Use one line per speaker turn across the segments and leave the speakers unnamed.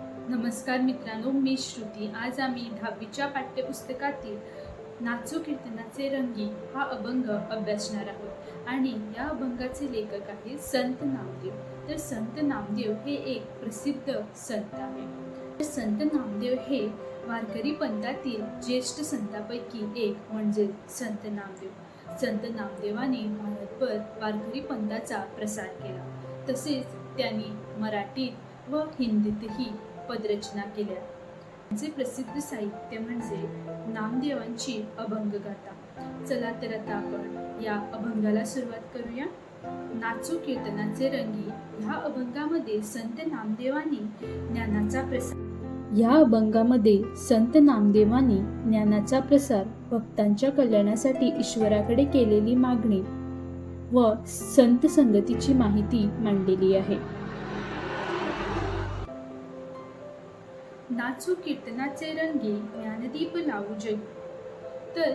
नमस्कार मित्रांनो मी श्रुती. आज आम्ही दहावीच्या पाठ्यपुस्तकातील नाचू कीर्तनाचे रंगी हा अभंग अभ्यासणार आहोत. आणि या अभंगाचे लेखक आहे संत नामदेव. तर संत नामदेव हे एक प्रसिद्ध संत आहे. तर संत नामदेव हे वारकरी पंथातील ज्येष्ठ संतांपैकी एक म्हणजे संत नामदेव. संत नामदेवाने भारतभर वारकरी पंथाचा प्रसार केला. तसेच त्यांनी मराठीत व हिंदीतही पदरचना केल्या. त्यांचे प्रसिद्ध साहित्य म्हणजे नामदेवांची अभंगगाथा. चला तर आता आपण या अभंगाला सुरुवात करूया. नाचू कीर्तनाचे रंगी ह्या अभंगामध्ये संत नामदेवांनी ज्ञानाचा प्रसार या अभंगामध्ये संत नामदेवांनी ज्ञानाचा प्रसार भक्तांच्या कल्याणासाठी ईश्वराकडे केलेली मागणी व संत संगतीची माहिती मांडलेली आहे. नाचू कीर्तनाचे रंगी ज्ञानदीप लावू जग तर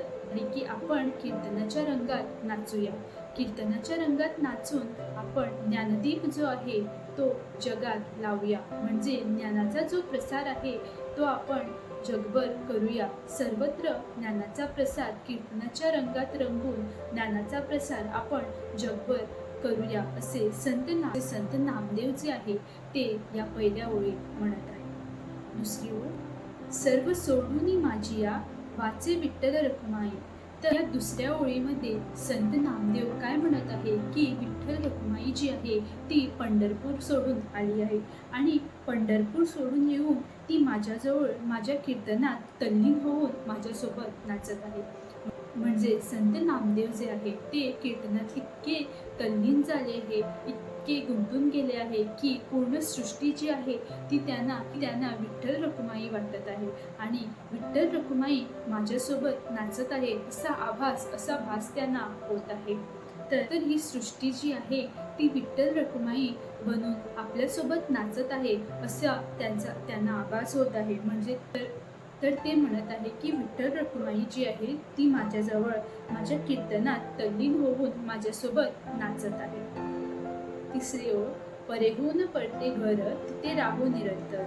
की आपण कीर्तनाच्या रंगात नाचूया. कीर्तनाच्या रंगात नाचून आपण ज्ञानदीप जो आहे तो जगात लावूया. म्हणजे ज्ञानाचा जो प्रसार आहे तो आपण जगभर करूया. सर्वत्र ज्ञानाचा प्रसार कीर्तनाच्या रंगात रंगून ज्ञानाचा प्रसार आपण जगभर करूया असे संत ना संत नामदेव जे आहे ते या पहिल्या ओळीत म्हणत आहे दुसरी ओळ सर्व सोडून माझी या वाचे विठ्ठल रखुमाई. तर या दुसऱ्या ओळीमध्ये संत नामदेव काय म्हणत आहे की विठ्ठल रखुमाई जी आहे ती पंढरपूर सोडून आली आहे. आणि पंढरपूर सोडून येऊन ती माझ्याजवळ माझ्या कीर्तनात तल्लीन होऊन माझ्यासोबत नाचत आहे. म्हणजे संत नामदेव जे आहे ते कीर्तनात इतके तल्लीन झाले आहे इतके गुंतून गेले आहे की पूर्ण सृष्टी जी आहे ती त्यांना त्यांना विठ्ठल रखुमाई वाटत आहे. आणि विठ्ठल रखुमाई माझ्यासोबत नाचत आहे असा आभास असा भास त्यांना होत आहे. तर तर ही सृष्टी जी आहे ती विठ्ठल रखुमाई बनून आपल्यासोबत नाचत आहे असा त्यांचा त्यांना आभास होत आहे. म्हणजे तर तर ते म्हणत आहे की विठ्ठल रखुमाई जी आहे ती माझ्याजवळ माझ्या कीर्तनात तल्लीन होऊन माझ्यासोबत नाचत आहे. तिसरी ओळ परेहून पडते घर तिथे राहू निरंतर.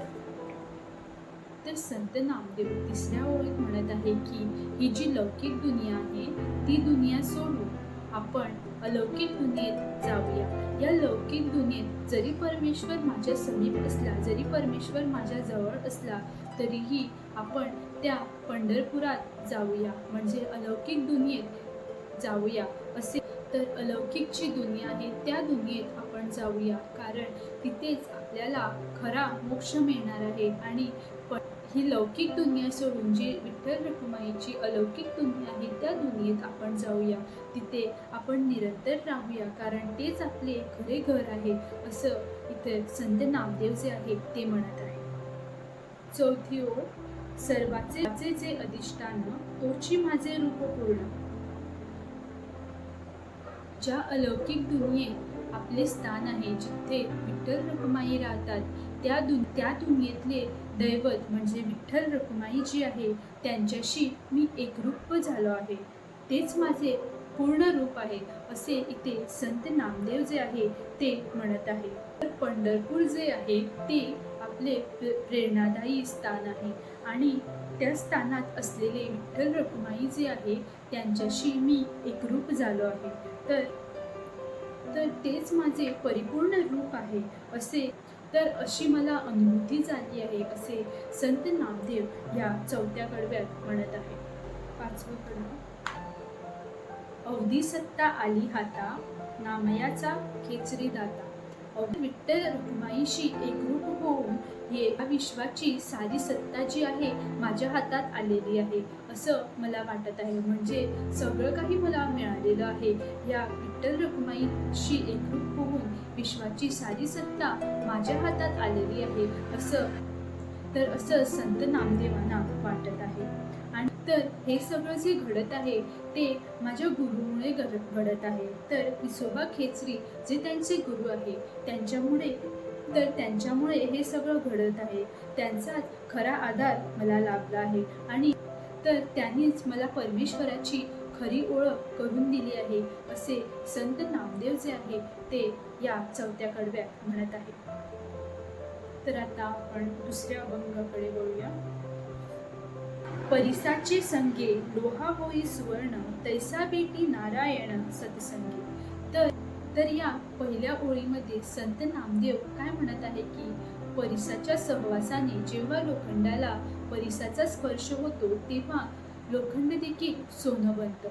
तर संत नामदेव तिसऱ्या ओळीत म्हणत आहे की ही जी लौकिक दुनिया आहे ती दुनिया सोडून आपण अलौकिक दुनियेत जाऊया. या लौकिक दुनियेत जरी परमेश्वर माझ्या समीप असला जरी परमेश्वर माझ्या जवळ असला तरीही आपण त्या पंढरपुरात जाऊया. म्हणजे अलौकिक दुनियेत जाऊया. असे तर अलौकिकची दुनिया आहे त्या दुनियेत आपण जाऊया. कारण तिथेच आपल्याला खरा मोक्ष मिळणार आहे. आणि ही लौकिक दुनिया सोडून जी विठ्ठल रखुमाईची अलौकिक दुनिया आहे त्या दुनियेत आपण जाऊया. तिथे आपण निरंतर राहूया. कारण तेच आपले खरे घर आहे असं इथे संत नामदेव जे आहे ते म्हणत आहे. चौथी ओ सर्वाचे जे अधिष्ठान तोची माझे रूप पूर्ण. ज्या अलौकिक दुनियेत आपले स्थान आहे जिथे विठ्ठल रखुमाई राहतात त्या दु त्या दुनियेतले दैवत म्हणजे विठ्ठल रखुमाई जी आहे त्यांच्याशी मी एकरूप झालो आहे. तेच माझे पूर्ण रूप आहे असे इथे संत नामदेव जे आहे ते म्हणत आहे. तर पंढरपूर जे आहे ते आपले प्रे- प्रेरणादायी स्थान आहे. आणि त्या स्थानात असलेले विठ्ठल रखुमाई जे आहे त्यांच्याशी मी एकरूप झालो आहे. तर तर तेच माझे परिपूर्ण रूप आहे असे. तर अशी मला अनुभूती झाली आहे असे संत नामदेव या चौथ्या कडव्यात म्हणत आहे पाचवं कडवं. अवधी सत्ता आली हाता नामयाचा खेचरी दाता विठ्ठल रुक्माईशी एकरूप होऊन हे विश्वाची सारी सत्ता जी आहे माझ्या हातात आलेली आहे. असं मला वाटत आहे. म्हणजे सगळं काही मला मिळालेलं आहे. या विठ्ठल रुक्माईशी एकरूप होऊन विश्वाची सारी सत्ता माझ्या हातात आलेली आहे. असं तर असं संत नामदेवांना वाटत आहे. तर हे सगळं जे घडत आहे ते माझ्या गुरुमुळे घडत घडत आहे. तर विसोबा खेचरी जे त्यांचे गुरु आहे त्यांच्यामुळे तर त्यांच्यामुळे हे सगळं घडत आहे. त्यांचा खरा आधार मला लाभला आहे. आणि तर त्यांनीच मला परमेश्वराची खरी ओळख करून दिली आहे असे संत नामदेव जे आहे ते या चौथ्या कडव्यात म्हणत आहे तर आता आपण दुसऱ्या अभंगाकडे वळूया. परिसाचे संगे लोहा होई सुवर्ण तैसा बेटी नारायण सतसंगी. तर तर या पहिल्या ओळीमध्ये संत नामदेव काय म्हणत आहे की परिसाच्या सहवासाने जेव्हा लोखंडाला परिसाचा स्पर्श होतो तेव्हा लोखंड देखील सोनं बनतं.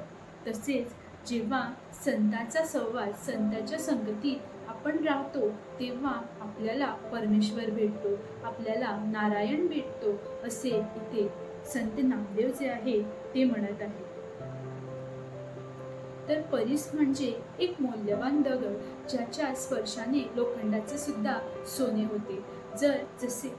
तसेच जेव्हा संताचा सहवास संताच्या संगतीत आपण राहतो तेव्हा आपल्याला परमेश्वर भेटतो आपल्याला नारायण भेटतो असे इथे संत नामदेव जे आहे ते म्हणत आहे. तर परीस म्हणजे एक मौल्यवान दगड ज्याच्या स्पर्शाने लोखंडाचे सुद्धा सोने होते. जर जसे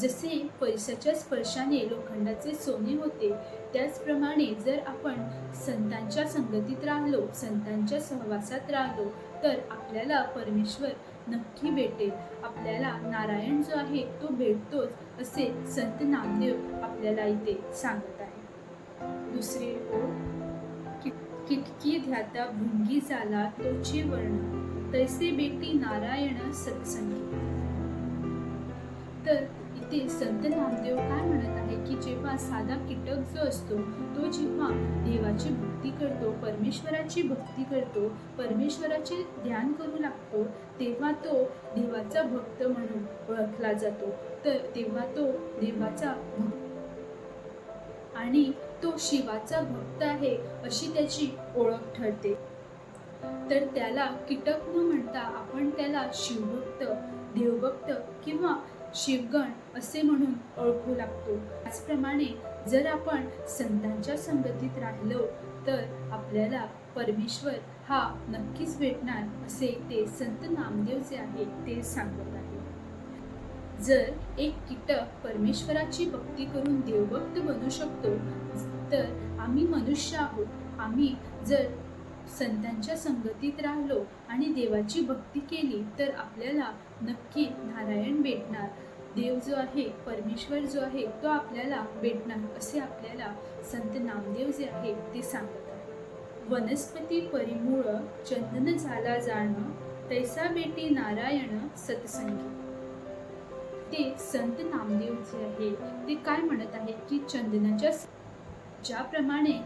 जसे पैशाच्या स्पर्शाने लोखंडाचे सोने होते त्याचप्रमाणे जर आपण संतांच्या संगतीत राहिलो संतांच्या सहवासात राहिलो तर आपल्याला परमेश्वर नक्की भेटेल. आपल्याला नारायण जो आहे तो भेटतोच. असे संत नामदेव आपल्याला इथे सांगत आहे दुसरी ओळ किटकी ध्याता भुंगी झाला तोचे वर्ण तैसे बेटी नारायण सत्संगी. तर इथे संत नामदेव काय म्हणत आहे की जेव्हा साधा कीटक जो असतो तो जेव्हा देवाची भक्ती करतो परमेश्वराची भक्ती करतो परमेश्वराचे ध्यान करू लागतो तेव्हा तो देवाचा भक्त म्हणून ओळखला जातो. तर तेव्हा तो देवाचा भक्त आणि तो शिवाचा भक्त आहे अशी त्याची ओळख ठरते. तर त्याला कीटक न म्हणता आपण त्याला शिवभक्त देवभक्त किंवा शिवगण असे म्हणून ओळखू लागतो. त्याचप्रमाणे जर आपण संतांच्या संगतीत राहिलो तर आपल्याला परमेश्वर हा नक्कीच भेटणार असे ते संत नामदेव जे आहे ते सांगत आहे जर एक कीटक परमेश्वराची भक्ती करून देवभक्त बनू शकतो तर आम्ही मनुष्य आहोत. आम्ही जर संतांच्या संगतीत राहिलो आणि देवाची भक्ती केली तर आपल्याला नक्की नारायण भेटणार. देव जो आहे परमेश्वर जो आहे तो आपल्याला भेटणार असे आपल्याला संत नामदेव जे आहे ते सांगत आहे वनस्पती परिमूळ चंदन झाला जाणं तैसा बेटी नारायण सत्संगी. ते संत नामदेव जे आहे ते काय म्हणत आहे की चंदनाच्या ज्याप्रमाणे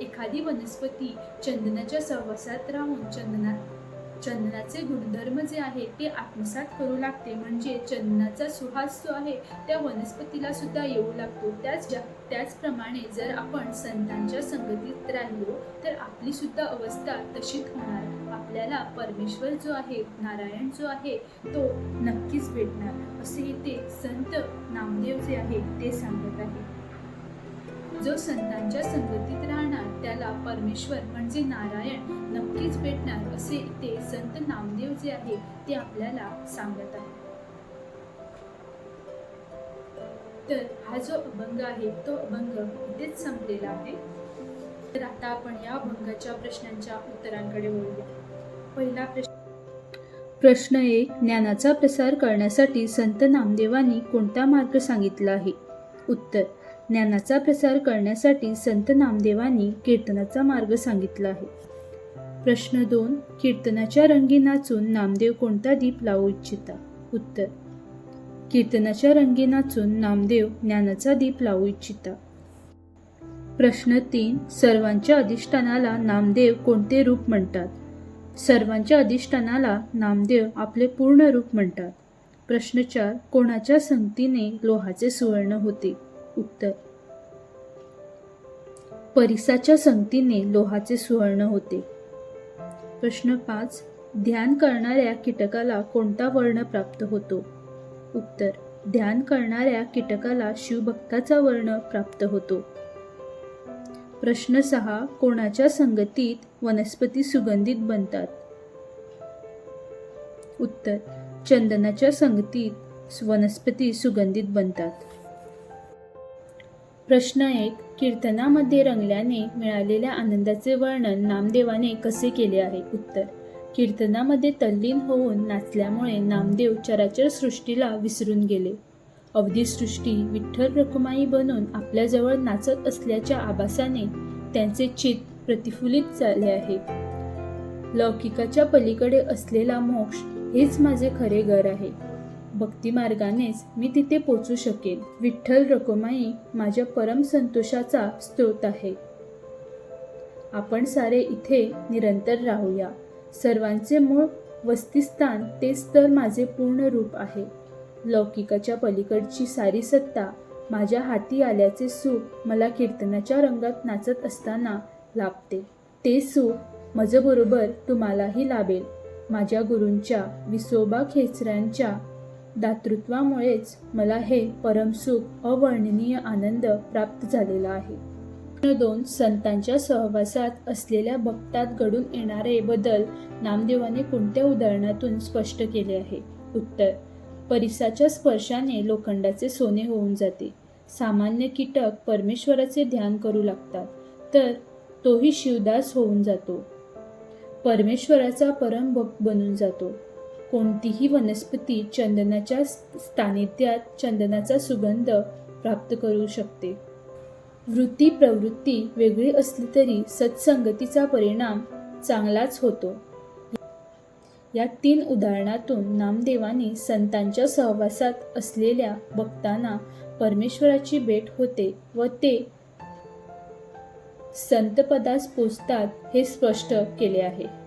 एखादी वनस्पती चंदनाच्या सहवासात राहून चंदना चंदनाचे गुणधर्म जे आहे ते आत्मसात करू लागते. म्हणजे चंदनाचा सुहास जो आहे त्या वनस्पतीला सुद्धा येऊ लागतो. त्याच ज्या त्याचप्रमाणे जर आपण संतांच्या संगतीत राहिलो तर आपली सुद्धा अवस्था तशीच होणार. आपल्याला परमेश्वर जो आहे नारायण जो आहे तो नक्कीच भेटणार. असे ते संत नामदेव जे आहे ते सांगत आहे जो संतांच्या संगतीत राहणार त्याला परमेश्वर म्हणजे नारायण नक्कीच भेटणार असे ते संत नामदेव जे आहे ते आपल्याला सांगत आहे तर हा जो अभंग आहे तो अभंग इथेच संपलेला आहे. तर आता आपण या अभंगाच्या प्रश्नांच्या उत्तरांकडे वळूया. पहिला प्रश्न प्रश्न एक ज्ञानाचा प्रसार करण्यासाठी संत नामदेवांनी कोणता मार्ग सांगितला आहे? उत्तर ज्ञानाचा प्रसार करण्यासाठी संत नामदेवांनी कीर्तनाचा मार्ग सांगितला आहे. प्रश्न दोन कीर्तनाच्या रंगी नाचून नामदेव कोणता दीप लावू इच्छिता? उत्तर कीर्तनाच्या रंगी नाचून नामदेव ज्ञानाचा दीप लावू इच्छिता. प्रश्न तीन सर्वांच्या अधिष्ठानाला नामदेव कोणते रूप म्हणतात? सर्वांच्या अधिष्ठानाला नामदेव आपले पूर्ण रूप म्हणतात. प्रश्न चार कोणाच्या संगतीने लोहाचे सुवर्ण होते? उत्तर. परिसाच्या संगतीने लोहाचे सुवर्ण होते. प्रश्न पाच. ध्यान करणाऱ्या कीटकाला कोणता वर्ण प्राप्त होतो? उत्तर. ध्यान करणाऱ्या कीटकाला शिवभक्ताचा वर्ण प्राप्त होतो. प्रश्न सहा. कोणाच्या संगतीत वनस्पती सुगंधित बनतात? उत्तर. चंदनाच्या संगतीत वनस्पती सुगंधित बनतात. प्रश्न एक कीर्तनामध्ये रंगल्याने मिळालेल्या आनंदाचे वर्णन नामदेवाने कसे केले आहे? उत्तर कीर्तनामध्ये तल्लीन होऊन नाचल्यामुळे नामदेव चराचर सृष्टीला विसरून गेले. अवधी सृष्टी विठ्ठल रखुमाई बनून आपल्याजवळ नाचत असल्याच्या आभासाने त्यांचे चित प्रतिफुलित झाले आहे. लौकिकाच्या पलीकडे असलेला मोक्ष हेच माझे खरे घर आहे. भक्तिमार्गानेच मी तिथे पोचू शकेन. विठ्ठल रखुमाई माझ्या परम संतोषाचा स्रोत आहे. आपण सारे इथे निरंतर राहूया. सर्वांचे मूळ वस्तिस्थान तेच तर माझे पूर्ण रूप आहे. लौकिकाच्या पलीकडची सारी सत्ता माझ्या हाती आल्याचे सुख मला कीर्तनाच्या रंगात नाचत असताना लाभते. ते सुख माझ्याबरोबर तुम्हालाही लाभेल. माझ्या गुरूंच्या विसोबा खेचऱ्यांच्या दातृत्वामुळेच मला हे परमसुख अवर्णनीय आनंद प्राप्त झालेला आहे. दोन संतांच्या सहवासात असलेल्या भक्तात घडून येणारे बदल नामदेवाने कोणत्या उदाहरणातून स्पष्ट केले आहे? उत्तर परिसाच्या स्पर्शाने लोखंडाचे सोने होऊन जाते. सामान्य कीटक परमेश्वराचे ध्यान करू लागतात तर तोही शिवदास होऊन जातो. परमेश्वराचा परम भक्त बनून जातो. कोणतीही वनस्पती चंदनाच्या सानिध्यात चंदनाचा सुगंध प्राप्त करू शकते. वृत्ती प्रवृत्ती वेगळी असली तरी सत्संगतीचा परिणाम चांगलाच होतो. या तीन उदाहरणातून नामदेवाने संतांच्या सहवासात असलेल्या भक्तांना परमेश्वराची भेट होते व ते संतपदास पोचतात हे स्पष्ट केले आहे.